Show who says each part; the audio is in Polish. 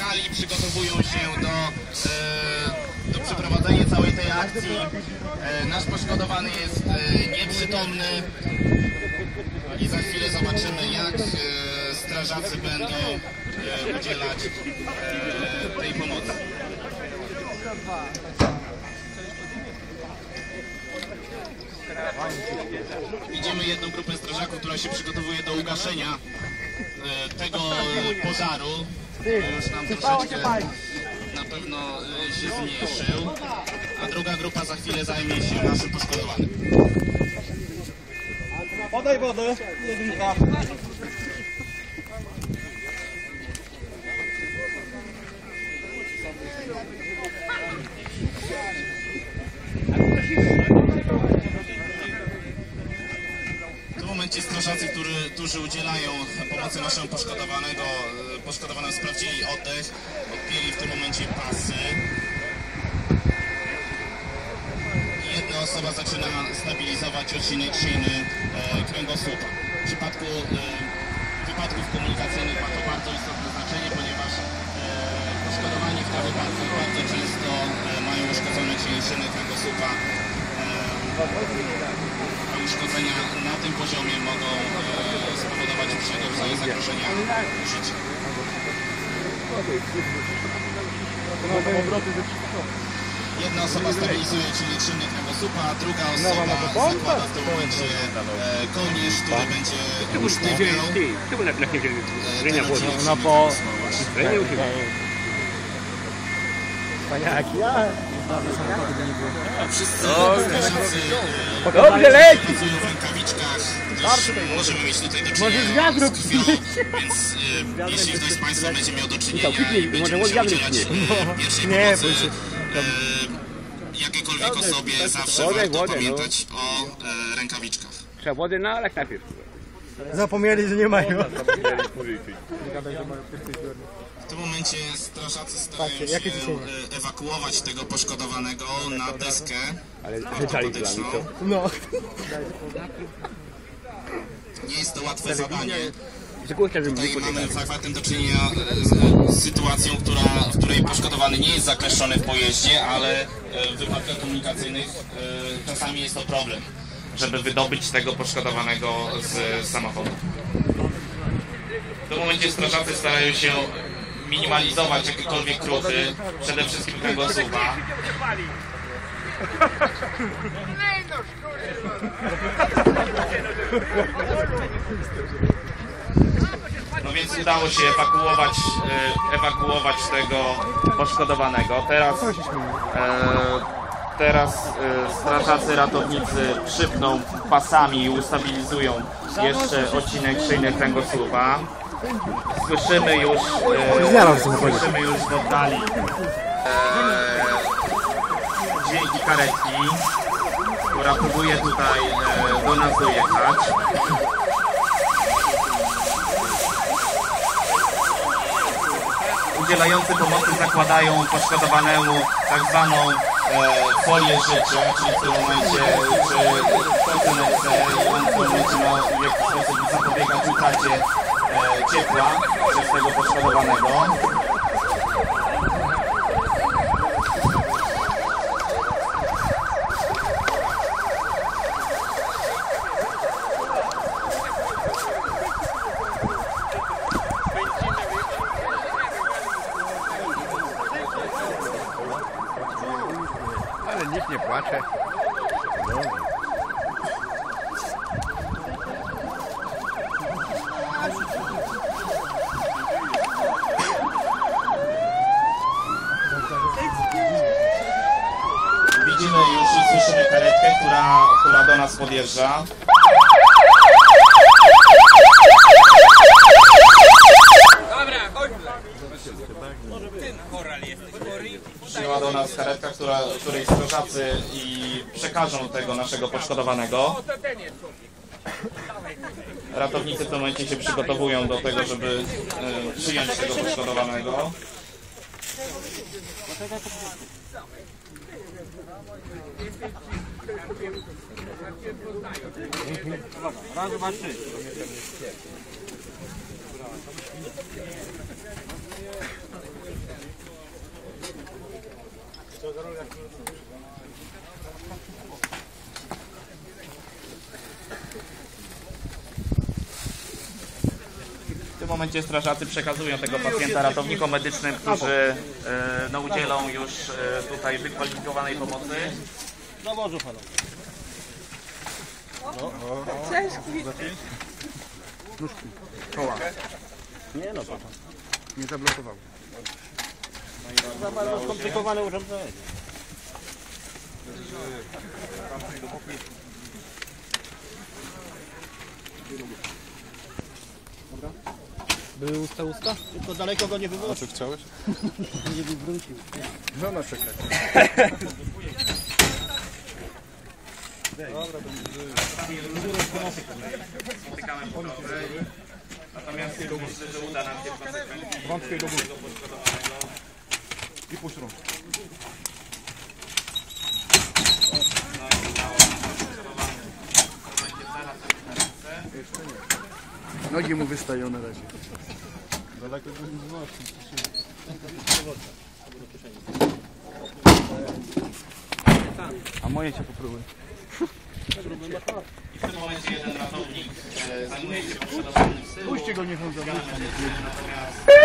Speaker 1: hali przygotowują się do, e, do przeprowadzenia całej tej akcji. E, nasz poszkodowany jest e, nieprzytomny i za chwilę zobaczymy jak e, strażacy będą e, udzielać e, tej pomocy. Widzimy jedną grupę strażaków, która się przygotowuje do ugaszenia tego e, pożaru. Już nam troszeczkę na pewno e, się zmniejszył. A druga grupa za chwilę zajmie się naszym poszkodowanym.
Speaker 2: Podaj wodę, jedynka.
Speaker 1: W tym momencie strażacy, którzy, którzy udzielają pomocy naszemu poszkodowanego, e, poszkodowanemu sprawdzili oddech, odpięli w tym momencie pasy. Jedna osoba zaczyna stabilizować odcinek szyjny e, kręgosłupa. W przypadku e, wypadków komunikacyjnych ma to bardzo istotne znaczenie, ponieważ e, poszkodowani w tych wypadkach bardzo często e, mają uszkodzone szyny kręgosłupa. E, uszkodzenia na tym poziomie mogą e, spowodować różnego rodzaju zagrożenia życia. Jedna osoba stabilizuje czyli czynnik kręgosłupa, a druga osoba zakłada w tym momencie e, kołnierz, który będzie usztywniał
Speaker 3: Czemu na chwilę
Speaker 1: e,
Speaker 3: nie
Speaker 1: ten
Speaker 3: było?
Speaker 1: odcinek
Speaker 2: No
Speaker 1: szyny
Speaker 2: bo-
Speaker 1: kręgosłupa.
Speaker 3: Nie używa.
Speaker 2: Paniaki, ja.
Speaker 1: Wszyscy strażacy e,
Speaker 3: Dobrze leci!
Speaker 1: rękawiczkach, gdyż możemy mieć tutaj do
Speaker 2: Może
Speaker 1: czynienia
Speaker 2: wiatru
Speaker 1: z krwią, więc e, jeśli ktoś z Państwa będzie miał do czynienia i będzie
Speaker 3: może
Speaker 1: musiał
Speaker 3: wiatr
Speaker 1: udzielać e, pierwszej
Speaker 2: Nie,
Speaker 1: pomocy e, jakiejkolwiek osobie, zawsze
Speaker 3: wodę,
Speaker 1: warto
Speaker 3: no.
Speaker 1: pamiętać o e, rękawiczkach.
Speaker 3: Trzeba wody nalać najpierw.
Speaker 2: Zapomnieli, że nie mają.
Speaker 1: W tym momencie strażacy starają
Speaker 2: Patrzcie,
Speaker 1: się
Speaker 2: ciśnienie.
Speaker 1: e, ewakuować tego poszkodowanego na deskę
Speaker 3: Ale
Speaker 1: ortopedyczną.
Speaker 3: mnie to.
Speaker 2: No.
Speaker 1: Nie jest to łatwe zadanie.
Speaker 3: Żeby
Speaker 1: Tutaj mamy faktem do czynienia z, z sytuacją, która, w której poszkodowany nie jest zakleszczony w pojeździe, ale e, w wypadkach komunikacyjnych e, czasami jest to problem, żeby wydobyć tego poszkodowanego z samochodu. W tym momencie strażacy starają się minimalizować jakiekolwiek kruchy, przede wszystkim kręgosłupa. No więc udało się ewakuować, e, ewakuować tego poszkodowanego. Teraz, e, teraz e, strażacy ratownicy przypną pasami i ustabilizują jeszcze odcinek szyjny kręgosłupa. Słyszymy już, e, słyszymy już w oddali e, dźwięki karetki, która próbuje tutaj e, do nas dojechać. udzielający pomocy zakładają poszkodowanemu tak zwaną e, folię życia, czyli w tym momencie czy kotynerce i on w tym momencie ma w jakiś sposób zapobiegać utracie e, ciepła przez tego poszkodowanego.
Speaker 3: Ale nikt nie płacze.
Speaker 1: Widzimy już i słyszymy karetkę, która, która do nas podjeżdża. Przyjęła do nas karetka, która, której strażacy i przekażą tego naszego poszkodowanego. Ratownicy w tym momencie się przygotowują do tego, żeby e, przyjąć tego poszkodowanego.
Speaker 2: Raz, dwa, trzy.
Speaker 1: Momencie strażacy przekazują tego pacjenta ratownikom medycznym, którzy e, no, udzielą już e, tutaj wykwalifikowanej pomocy.
Speaker 3: Do morzu panu. Nie no, to
Speaker 2: Nie zablokował.
Speaker 3: za bardzo skomplikowane urządzenie.
Speaker 4: Były usta usta?
Speaker 3: Tylko daleko go nie wywrócił.
Speaker 5: Co chciałeś?
Speaker 3: Nie wywrócił.
Speaker 2: Żona czeka.
Speaker 1: Spotykamy po drodze. Natomiast myślę, że uda nam się
Speaker 5: Wątpię do
Speaker 1: poszkodowanego
Speaker 5: I puść rąk.
Speaker 1: no i udało nam się poszkodowany. To będzie zaraz na ręce.
Speaker 2: Nogi mu wystają na razie.
Speaker 5: Daleko go nie znosi.
Speaker 2: A moje się popróbuj.
Speaker 1: I w tym momencie jeden ratownik e, zajmuje się poszkodowanym tyłu.
Speaker 2: Puśćcie go, niech on zabije.
Speaker 1: Natomiast